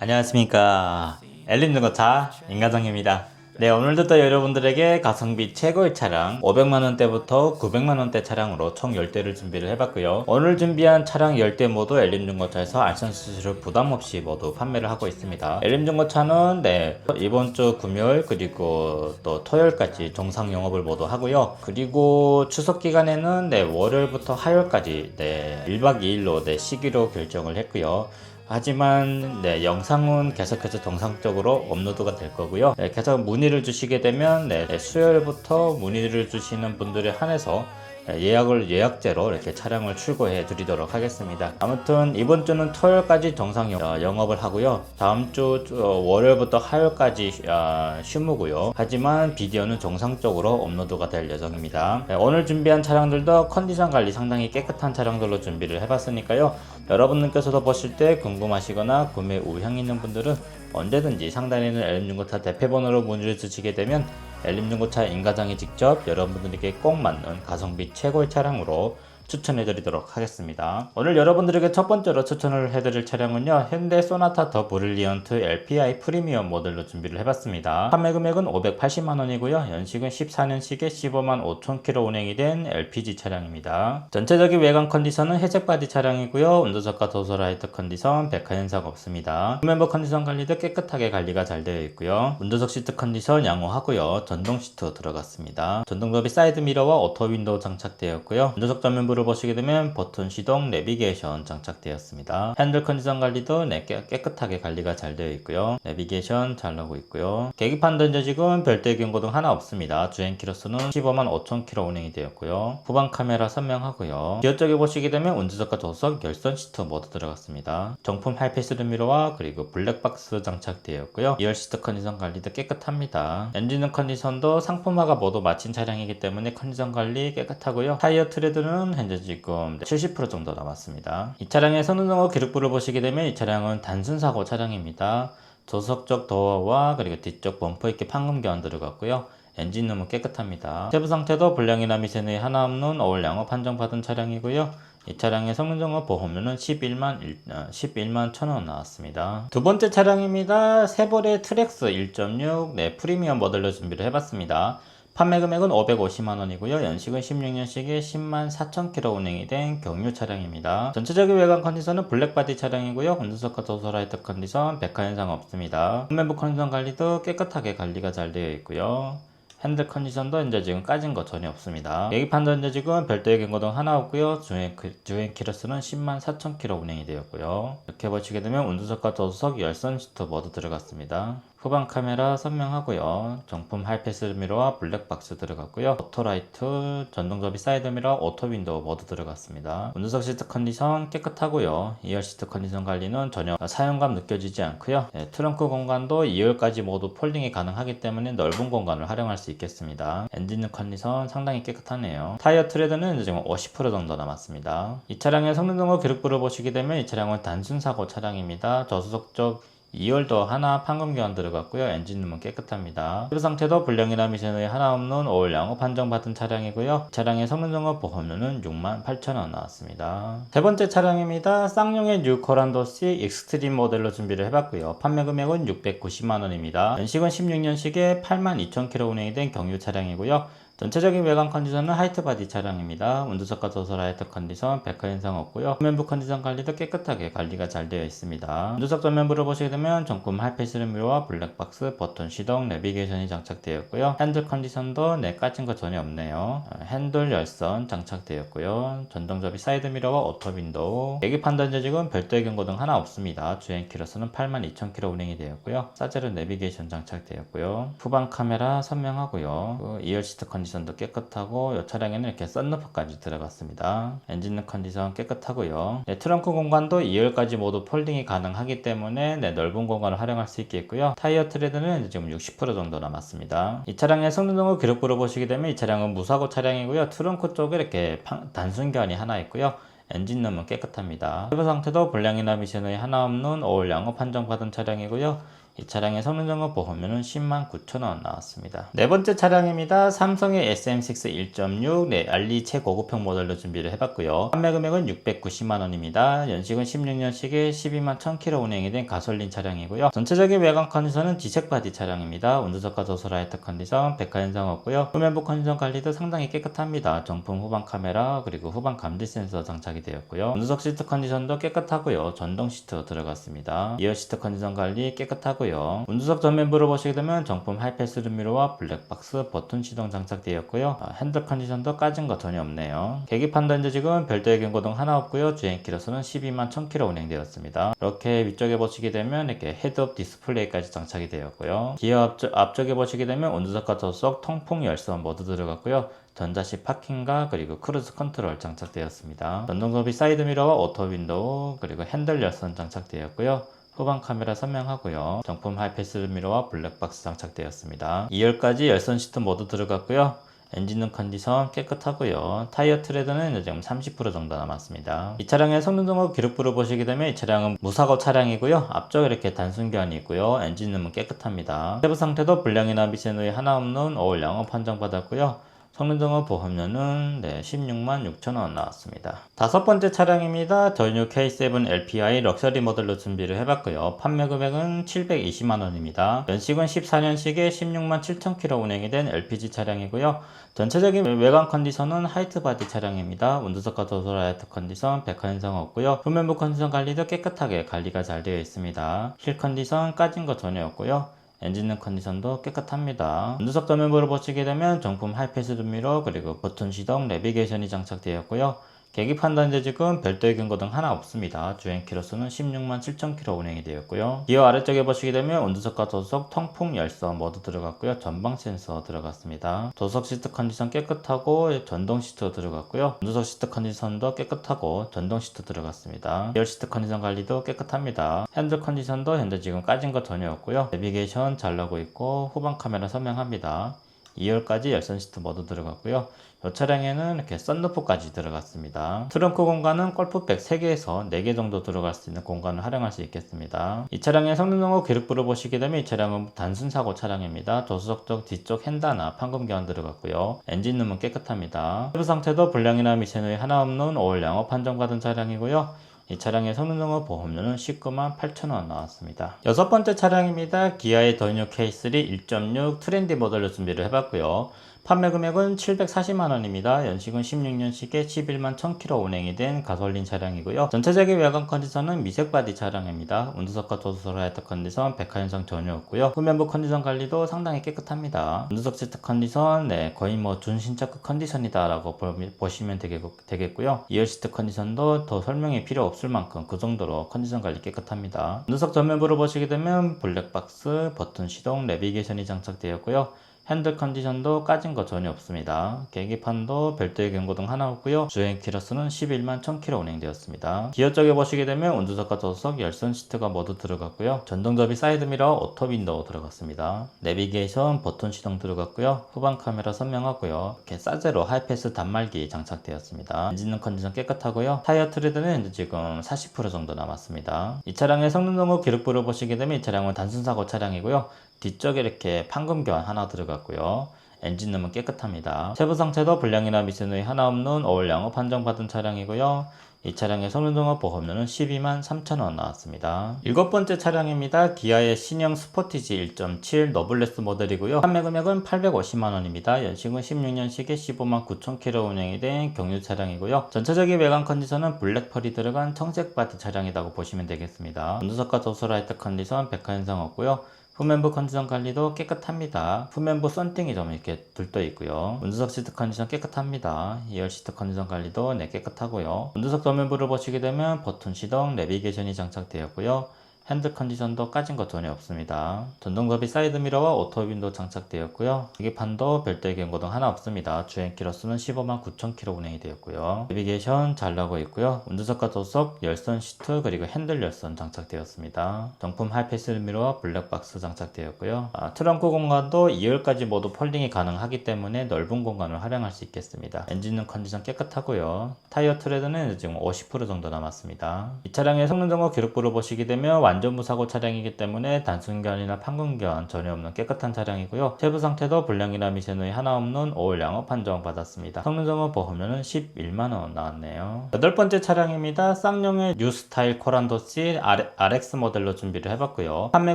안녕하십니까. 엘린 중고차 임가정입니다. 네 오늘도 또 여러분들에게 가성비 최고의 차량 500만원대부터 900만원대 차량으로 총 10대를 준비를 해봤고요. 오늘 준비한 차량 10대 모두 엘린 중고차에서 안전 수수료 부담 없이 모두 판매를 하고 있습니다. 엘린 중고차는 네 이번 주 금요일 그리고 또 토요일까지 정상 영업을 모두 하고요. 그리고 추석 기간에는 네 월요일부터 화요일까지 네 1박 2일로 네 시기로 결정을 했고요 하지만 네, 영상은 계속해서 정상적으로 업로드가 될 거고요. 네, 계속 문의를 주시게 되면 네, 네, 수요일부터 문의를 주시는 분들에 한해서 네, 예약을 예약제로 이렇게 차량을 출고해 드리도록 하겠습니다. 아무튼 이번 주는 토요일까지 정상 영- 어, 영업을 하고요. 다음 주 어, 월요일부터 화요일까지 아, 휴무고요. 하지만 비디오는 정상적으로 업로드가 될 예정입니다. 네, 오늘 준비한 차량들도 컨디션 관리 상당히 깨끗한 차량들로 준비를 해봤으니까요. 여러분들께서도 보실 때 궁금하시거나 구매 우향 있는 분들은 언제든지 상단에 있는 엘림중고차 대표번호로 문의를 주시게 되면 엘림중고차 인가장이 직접 여러분들에게 꼭 맞는 가성비 최고의 차량으로 추천해 드리도록 하겠습니다. 오늘 여러분들에게 첫 번째로 추천을 해 드릴 차량은요. 현대 소나타 더 브릴리언트 LPI 프리미엄 모델로 준비를 해봤습니다. 판매 금액은 580만원이고요. 연식은 14년식에 15만 5천km 운행이 된 LPG 차량입니다. 전체적인 외관 컨디션은 회색 바디 차량이고요. 운전석과 도서 라이트 컨디션, 백화 현상 없습니다. 멤버 컨디션 관리도 깨끗하게 관리가 잘 되어 있고요. 운전석 시트 컨디션 양호하고요. 전동 시트 들어갔습니다. 전동 접이 사이드 미러와 오토 윈도우 장착되었고요. 운전석 전면부 를 보시게 되면 버튼 시동, 내비게이션 장착되었습니다. 핸들 컨디션 관리도 네, 깨, 깨끗하게 관리가 잘 되어 있고요. 내비게이션 잘 나오고 있고요. 계기판 던져지금 별도의 경고 등 하나 없습니다. 주행 키로수는 15만 5천 킬로 운행이 되었고요. 후방 카메라 선명하고요. 기어 쪽에 보시게 되면 운전석과 조석 열선 시트 모두 들어갔습니다. 정품 하이패스드 미러와 그리고 블랙박스 장착되었고요. 2열 시트 컨디션 관리도 깨끗합니다. 엔진 컨디션도 상품화가 모두 마친 차량이기 때문에 컨디션 관리 깨끗하고요. 타이어 트레드는 현재 지금 70% 정도 남았습니다. 이 차량의 선운동호 기록부를 보시게 되면 이 차량은 단순 사고 차량입니다. 조석적 도어와 그리고 뒤쪽 범퍼 이렇게 판금 교환 들어갔고요. 엔진 룸은 깨끗합니다. 세부 상태도 불량이나 미세누이 하나 없는 어울 양호 판정받은 차량이고요. 이 차량의 성능 점검 보험료는 11만 1, 11만 1,000원 나왔습니다. 두 번째 차량입니다. 세보레 트렉스 1.6 네, 프리미엄 모델로 준비를 해봤습니다. 판매 금액은 550만 원이고요. 연식은 16년식에 10만 4천 킬로 운행이 된 경유 차량입니다. 전체적인 외관 컨디션은 블랙바디 차량이고요. 운전석과 도서라이트 컨디션, 백화 현상 없습니다. 홈멤버 컨디션 관리도 깨끗하게 관리가 잘 되어 있고요. 핸들 컨디션도 이제 지금 까진 거 전혀 없습니다. 계기판도 이제 지금 별도의 경고등 하나 없고요. 주행, 그- 주행 키로수는 10만 4천 킬로 운행이 되었고요. 이렇게 보시게 되면 운전석과 조수석 열선 시트 모두 들어갔습니다. 후방 카메라 선명하고요. 정품 하이패스 미러와 블랙박스 들어갔고요. 오토라이트, 전동접이 사이드 미러, 오토 윈도우 모두 들어갔습니다. 운전석 시트 컨디션 깨끗하고요. 2열 시트 컨디션 관리는 전혀 사용감 느껴지지 않고요. 네, 트렁크 공간도 2열까지 모두 폴딩이 가능하기 때문에 넓은 공간을 활용할 수 있겠습니다. 엔진 컨디션 상당히 깨끗하네요. 타이어 트레드는 지금 50% 정도 남았습니다. 이 차량의 성능 점검 기록부를 보시게 되면 이 차량은 단순 사고 차량입니다. 저수석 쪽 2열도 하나 판금 교환 들어갔고요. 엔진룸은 깨끗합니다. 그 상태도 불량이나 미션이 하나 없는 올 양호 판정받은 차량이고요. 차량의 성능 점검 보험료는 6만 8천 원 나왔습니다. 세 번째 차량입니다. 쌍용의 뉴 코란도시 익스트림 모델로 준비를 해봤고요. 판매 금액은 690만 원입니다. 연식은 16년식에 8만 2천 킬로 운행이 된 경유 차량이고요. 전체적인 외관 컨디션은 하이트 바디 차량입니다. 운전석과 도서 라이트 컨디션, 백화 현상 없고요. 전면부 컨디션 관리도 깨끗하게 관리가 잘 되어 있습니다. 운전석 전면부를 보시게 되면 정품 하이패스 미러와 블랙박스, 버튼 시동, 내비게이션이 장착되었고요. 핸들 컨디션도 네 까진 거 전혀 없네요. 어, 핸들 열선 장착되었고요. 전동접이 사이드 미러와 오토 윈도우. 계기판 던져지금 별도의 경고등 하나 없습니다. 주행 키로수는 82,000km 운행이 되었고요. 사제로 내비게이션 장착되었고요. 후방 카메라 선명하고요. 그 2열 시트 컨디션 컨디션도 깨끗하고 이 차량에는 이렇게 썬루프까지 들어갔습니다. 엔진룸 컨디션 깨끗하고요. 네, 트렁크 공간도 2열까지 모두 폴딩이 가능하기 때문에 네, 넓은 공간을 활용할 수 있겠고요. 타이어 트레드는 지금 60% 정도 남았습니다. 이 차량의 성능 등을 기록부를 보시게 되면 이 차량은 무사고 차량이고요. 트렁크 쪽에 이렇게 판- 단순견이 하나 있고요. 엔진룸은 깨끗합니다. 세부 상태도 불량이나 미션의 하나 없는 올 양호 판정받은 차량이고요. 이 차량의 성능 점검 보험료는 10만 9천 원 나왔습니다. 네 번째 차량입니다. 삼성의 SM6 1.6 네, 알리 최고급형 모델로 준비를 해봤고요. 판매 금액은 690만 원입니다. 연식은 16년식에 12만 1000km 운행이 된 가솔린 차량이고요. 전체적인 외관 컨디션은 지색 바디 차량입니다. 운전석과 도서 라이트 컨디션, 백화 현상 없고요. 후면부 컨디션 관리도 상당히 깨끗합니다. 정품 후방 카메라 그리고 후방 감지 센서 장착이 되었고요. 운전석 시트 컨디션도 깨끗하고요. 전동 시트 들어갔습니다. 이어 시트 컨디션 관리 깨끗하고요. 운전석 전면부를 보시게 되면 정품 하이패스 루미로와 블랙박스 버튼 시동 장착되었고요. 아, 핸들 컨디션도 까진 거 전혀 없네요. 계기판도 현재 지금 별도의 경고등 하나 없고요. 주행 키로수는 12만 1000km 운행되었습니다. 이렇게 위쪽에 보시게 되면 이렇게 헤드업 디스플레이까지 장착이 되었고요. 기어 앞쪽, 앞쪽에 보시게 되면 운전석과 저속 통풍 열선 모두 들어갔고요. 전자식 파킹과 그리고 크루즈 컨트롤 장착되었습니다. 전동 소비 사이드 미러와 오토 윈도우 그리고 핸들 열선 장착되었고요. 후방 카메라 선명하고요. 정품 하이패스 미러와 블랙박스 장착되었습니다. 2열까지 열선 시트 모두 들어갔고요. 엔진룸 컨디션 깨끗하고요. 타이어 트레드는 지금 30% 정도 남았습니다. 이 차량의 성능 등급 기록부를 보시게 되면 이 차량은 무사고 차량이고요. 앞쪽에 이렇게 단순견이 있고요. 엔진룸은 깨끗합니다. 세부 상태도 불량이나 미션의 하나 없는 올 양호 판정받았고요. 성능 등급 보험료는 네, 16만 6천 원 나왔습니다. 다섯 번째 차량입니다. 더뉴 K7 LPI 럭셔리 모델로 준비를 해봤고요. 판매 금액은 720만 원입니다. 연식은 14년식에 16만 7천 킬로 운행이 된 LPG 차량이고요. 전체적인 외관 컨디션은 하이트 바디 차량입니다. 운전석과 도서 라이트 컨디션, 백화 현상 없고요. 후면부 컨디션 관리도 깨끗하게 관리가 잘 되어 있습니다. 힐 컨디션 까진 거 전혀 없고요. 엔진룸 컨디션도 깨끗합니다. 운전석 전면부를 보시게 되면 정품 하이패스 미러 그리고 버튼 시동 내비게이션이 장착되었고요. 현재 지금 별도의 경고 등 하나 없습니다. 주행 키로수는 16만 7천 킬로 운행이 되었고요. 기어 아래쪽에 보시게 되면 운전석과 조수석 통풍 열선 모두 들어갔고요. 전방 센서 들어갔습니다. 조수석 시트 컨디션 깨끗하고 전동 시트 들어갔고요. 운전석 시트 컨디션도 깨끗하고 전동 시트 들어갔습니다. 기어 시트 컨디션 관리도 깨끗합니다. 핸들 컨디션도 현재 지금 까진 거 전혀 없고요. 내비게이션 잘 나오고 있고 후방 카메라 선명합니다. 2열까지 열선 시트 모두 들어갔고요. 이 차량에는 이렇게 썬루프까지 들어갔습니다. 트렁크 공간은 골프백 3개에서 4개 정도 들어갈 수 있는 공간을 활용할 수 있겠습니다. 이 차량의 성능 등급 기록부를 보시게 되면 이 차량은 단순 사고 차량입니다. 조수석 쪽 뒤쪽 핸다나 판금 교환 들어갔고요. 엔진룸은 깨끗합니다. 세부 상태도 불량이나 미션의 하나 없는 올 양호 판정받은 차량이고요. 이 차량의 성능 등급 보험료는 19만 8천원 나왔습니다. 여섯 번째 차량입니다. 기아의 더뉴 K3 1.6 트렌디 모델로 준비를 해봤고요. 판매 금액은 740만 원입니다. 연식은 16년식에 11만 1000km 운행이 된 가솔린 차량이고요. 전체적인 외관 컨디션은 미색 바디 차량입니다. 운전석과 조수석 라이트 컨디션, 백화 현상 전혀 없고요. 후면부 컨디션 관리도 상당히 깨끗합니다. 운전석 시트 컨디션, 네, 거의 뭐 준신차급 컨디션이다 라고 보, 시면 되겠 고요. 2열 시트 컨디션도 더 설명이 필요 없을 만큼 그 정도로 컨디션 관리 깨끗합니다. 운전석 전면부를 보시게 되면 블랙박스, 버튼 시동, 내비게이션이 장착되었고요. 핸들 컨디션도 까진 거 전혀 없습니다. 계기판도 별도의 경고등 하나 없고요. 주행 키로수는 11만 1000km 운행되었습니다. 기어 쪽에 보시게 되면 운전석과 조수석 열선 시트가 모두 들어갔고요. 전동 접이 사이드 미러 오토 윈도우 들어갔습니다. 내비게이션 버튼 시동 들어갔고요. 후방 카메라 선명하고요. 이렇게 싸제로 하이패스 단말기 장착되었습니다. 엔진은 컨디션 깨끗하고요. 타이어 트레드는 지금 40% 정도 남았습니다. 이 차량의 성능 등급 기록부를 보시게 되면 이 차량은 단순 사고 차량이고요. 뒤쪽에 이렇게 판금 교환 하나 들어갔고요. 엔진룸은 깨끗합니다. 세부 상태도 불량이나 미션의 하나 없는 올 양호 판정받은 차량이고요. 이 차량의 등급 보험료는 12만 3천원 나왔습니다. 일곱 번째 차량입니다. 기아의 신형 스포티지 1.7 너블레스 모델이고요. 판매 금액은 850만원입니다. 연식은 16년식에 15만 9천 킬로 운행이 된 경유 차량이고요. 전체적인 외관 컨디션은 블랙 펄이 들어간 청색 바디 차량이라고 보시면 되겠습니다. 운전석과 도서라이트 컨디션 백화 현상 없고요. 후면부 컨디션 관리도 깨끗합니다. 후면부 썬팅이 좀 이렇게 들떠 있고요. 운전석 시트 컨디션 깨끗합니다. 2열 시트 컨디션 관리도 네 깨끗하고요. 운전석 도면부를 보시게 되면 버튼 시동, 내비게이션이 장착되었고요. 핸들 컨디션도 까진 것 전혀 없습니다. 전동접이 사이드 미러와 오토 윈도우 장착되었고요. 계기판도 별도의 경고등 하나 없습니다. 주행 키로수는 15만 9천 킬로 운행이 되었고요. 내비게이션 잘 나오고 있고요. 운전석과 조석, 열선 시트 그리고 핸들 열선 장착되었습니다. 정품 하이패스 미러와 블랙박스 장착되었고요. 아, 트렁크 공간도 2열까지 모두 폴딩이 가능하기 때문에 넓은 공간을 활용할 수 있겠습니다. 엔진은 컨디션 깨끗하고요. 타이어 트레드는 지금 50% 정도 남았습니다. 이 차량의 성능 점검 기록부를 보시게 되면 완전 무사고 차량이기 때문에 단순견이나 판금견 전혀 없는 깨끗한 차량이고요. 세부 상태도 불량이나 미세누이 하나 없는 5월 양호 판정 받았습니다. 성능 점검 보험료는 11만원 나왔네요. 여덟 번째 차량입니다. 쌍용의 뉴 스타일 코란도시 RX 모델로 준비를 해봤고요. 판매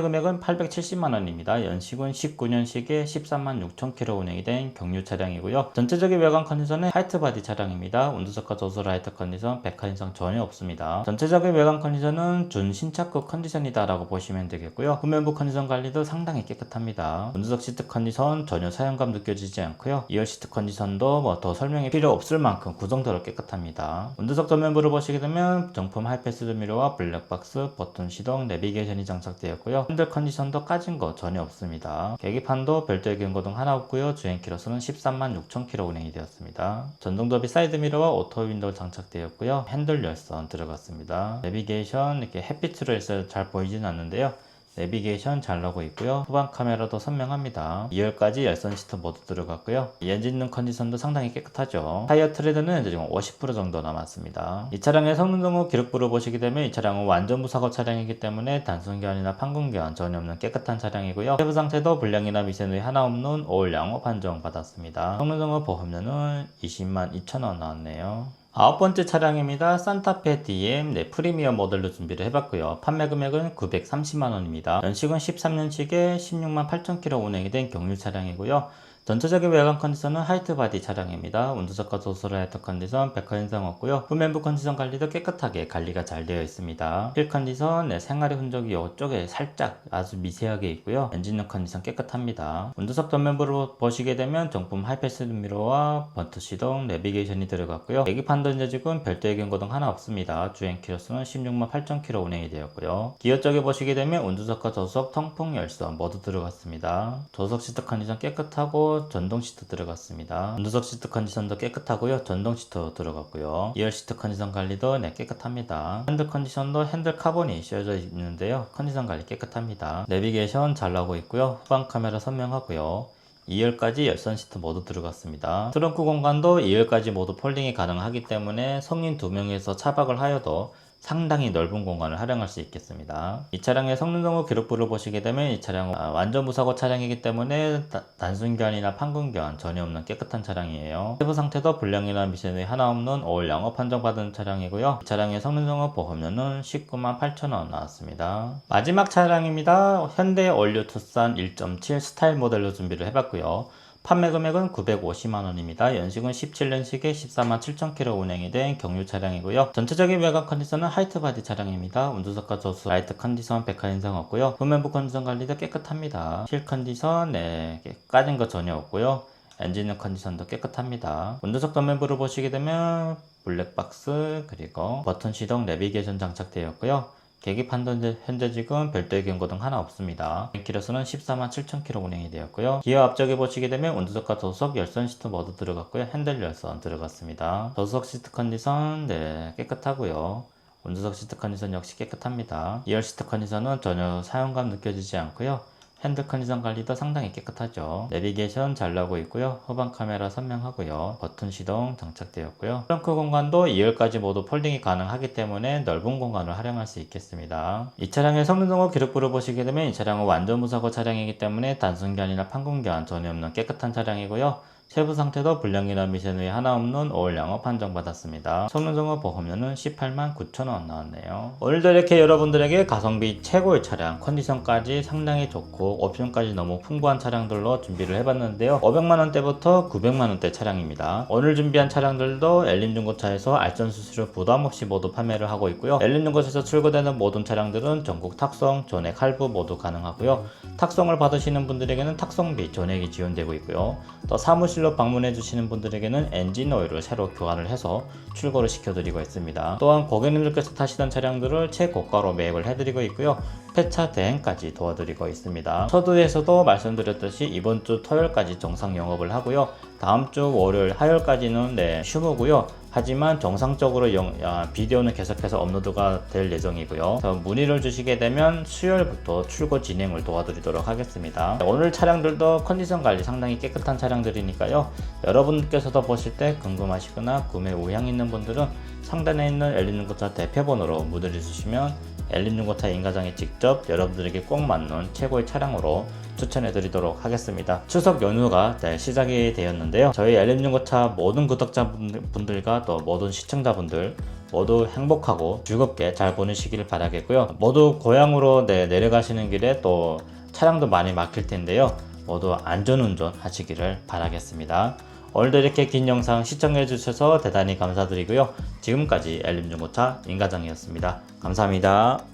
금액은 870만원입니다. 연식은 19년식에 13만 6천 킬로 운행이 된 경유 차량이고요. 전체적인 외관 컨디션은 화이트 바디 차량입니다. 운전석과 조수 라이트 컨디션 100화 이상 전혀 없습니다. 전체적인 외관 컨디션은 준 신차급 컨디션 이다라고 보시면 되겠고요. 후면부 컨디션 관리도 상당히 깨끗합니다. 운전석 시트 컨디션 전혀 사용감 느껴지지 않고요. 2열 시트 컨디션도 뭐 더 설명이 필요 없을 만큼 그 정도로 깨끗합니다. 운전석 전면부를 보시게 되면 정품 하이패스 미러와 블랙박스, 버튼 시동, 내비게이션이 장착되었고요. 핸들 컨디션도 까진 거 전혀 없습니다. 계기판도 별도의 경고 등 하나 없고요. 주행 키로수는 13만 6천 킬로 운행이 되었습니다. 전동 더비 사이드 미러와 오토 윈도우 장착되었고요. 핸들 열선 들어갔습니다. 내비게이션 이렇게 햇빛으로 해서 잘 보이지는 않는데요. 내비게이션 잘 나오고 있고요. 후방 카메라도 선명합니다. 2열까지 열선 시트 모두 들어갔고요. 이 엔진룸 컨디션도 상당히 깨끗하죠. 타이어 트레드는 지금 50% 정도 남았습니다. 이 차량의 성능 점검 기록부를 보시게 되면 이 차량은 완전 무사고 차량이기 때문에 단순견이나 판금견 전혀 없는 깨끗한 차량이고요. 세부 상태도 불량이나 미세누이 하나 없는 5월 양호 판정 받았습니다. 성능 점검 보험료는 20만 2천원 나왔네요. 아홉 번째 차량입니다. 산타페 DM 네, 프리미엄 모델로 준비를 해봤고요. 판매 금액은 930만원입니다. 연식은 13년식에 16만 8천 킬로 운행이 된 경유 차량이고요. 전체적인 외관 컨디션은 하이트 바디 차량입니다. 운전석과 조수라이트 컨디션 100화 이상 없고요. 후면부 컨디션 관리도 깨끗하게 관리가 잘 되어 있습니다. 휠 컨디션 네, 생활의 흔적이 이쪽에 살짝 아주 미세하게 있고요. 엔진룸 컨디션 깨끗합니다. 운전석 전면부를 보시게 되면 정품 하이패스 미러와 버튼 시동, 내비게이션이 들어갔고요. 계기판도 이제 지금 별도의 경고등 하나 없습니다. 주행 키로수는 16만 8천 킬로 운행이 되었고요. 기어 쪽에 보시게 되면 운전석과 조수석 통풍 열선 모두 들어갔습니다. 조수석 시트 컨디션 깨끗하고 전동 시트 들어갔습니다. 운전석 시트 컨디션도 깨끗하고요. 전동 시트 들어갔고요. 2열 시트 컨디션 관리도 네, 깨끗합니다. 핸들 컨디션도 핸들 카본이 씌워져 있는데요. 컨디션 관리 깨끗합니다. 내비게이션 잘 나오고 있고요. 후방 카메라 선명하고요. 2열까지 열선 시트 모두 들어갔습니다. 트렁크 공간도 2열까지 모두 폴딩이 가능하기 때문에 성인 2명에서 차박을 하여도 상당히 넓은 공간을 활용할 수 있겠습니다. 이 차량의 성능 점검 기록부를 보시게 되면 이 차량은 아, 완전 무사고 차량이기 때문에 다- 단순견이나 판금견 전혀 없는 깨끗한 차량이에요. 세부 상태도 불량이나 미세누이 하나 없는 5월 양호 판정받은 차량이고요. 이 차량의 성능 점검 보험료는 19만 8천원 나왔습니다. 마지막 차량입니다. 현대 올류 투싼 1.7 스타일 모델로 준비를 해봤고요. 판매 금액은 950만원입니다. 연식은 17년식에 14만 7천 킬로 운행이 된 경유 차량이고요. 전체적인 외관 컨디션은 하이트 바디 차량입니다. 운전석과 조수, 라이트 컨디션 100화 이상 없고요. 후면부 컨디션 관리도 깨끗합니다. 실 컨디션, 네, 까진 거 전혀 없고요. 엔진 컨디션도 깨끗합니다. 운전석 전면부를 보시게 되면 블랙박스 그리고 버튼 시동 내비게이션 장착되었고요. 계기판도 현재- 지금 별도의 경고 등 하나 없습니다. 키로수는 14만 7천 킬로 운행이 되었고요. 기어 앞쪽에 보시게 되면 운전석과 조수석 열선 시트 모두 들어갔고요. 핸들 열선 들어갔습니다. 조수석 시트 컨디션 네, 깨끗하고요. 운전석 시트 컨디션 역시 깨끗합니다. 2열 시트 컨디션은 전혀 사용감 느껴지지 않고요. 핸들 컨디션 관리도 상당히 깨끗하죠. 내비게이션 잘 나오고 있고요. 후방 카메라 선명하고요. 버튼 시동 장착되었고요. 트렁크 공간도 2열까지 모두 폴딩이 가능하기 때문에 넓은 공간을 활용할 수 있겠습니다. 이 차량의 성능 점검 기록부를 보시게 되면 이 차량은 완전 무사고 차량이기 때문에 단순견이나 판금견 전혀 없는 깨끗한 차량이고요. 세부 상태도 불량이나 미세누이 하나 없는 5월 양호 판정받았습니다. 성능점검 보험료는 18만 9천원 나왔네요. 오늘도 이렇게 여러분들에게 가성비 최고의 차량, 컨디션까지 상당히 좋고 옵션까지 너무 풍부한 차량들로 준비를 해봤는데요. 500만원대부터 900만원대 차량입니다. 오늘 준비한 차량들도 엘린중고차에서 알선 수수료 부담 없이 모두 판매를 하고 있고요. 엘린중고차에서 출고되는 모든 차량들은 전국 탁송, 전액 할부 모두 가능하고요. 탁송을 받으시는 분들에게는 탁송비 전액이 지원되고 있고요. 또 사무실 로 서비스로 방문해 주시는 분들에게는 엔진 오일을 새로 교환을 해서 출고를 시켜드리고 있습니다. 또한 고객님들께서 타시던 차량들을 최고가로 매입을 해드리고 있고요. 폐차 대행까지 도와드리고 있습니다. 서두에서도 말씀드렸듯이 이번 주 토요일까지 정상 영업을 하고요. 다음 주 월요일, 화요일까지는 네, 휴무고요. 하지만 정상적으로 영- 아, 비디오는 계속해서 업로드가 될 예정이고요. 문의를 주시게 되면 수요일부터 출고 진행을 도와드리도록 하겠습니다. 오늘 차량들도 컨디션 관리 상당히 깨끗한 차량들이니까요. 여러분께서도 보실 때 궁금하시거나 구매 의향 있는 분들은 상단에 있는 엘리는고차 대표번호로 문의를 주시면 엘리는고차 인가장에 직접 여러분들에게 꼭 맞는 최고의 차량으로 추천해 드리도록 하겠습니다. 추석 연휴가 네, 시작이 되었는데요. 저희 엘리는고차 모든 구독자분들과 또 모든 시청자분들 모두 행복하고 즐겁게 잘 보내시기를 바라겠고요. 모두 고향으로 네, 내려가시는 길에 또 차량도 많이 막힐 텐데요. 모두 안전운전 하시기를 바라겠습니다. 오늘도 이렇게 긴 영상 시청해 주셔서 대단히 감사드리고요. 지금까지 엘림중고차 인가장이었습니다. 감사합니다.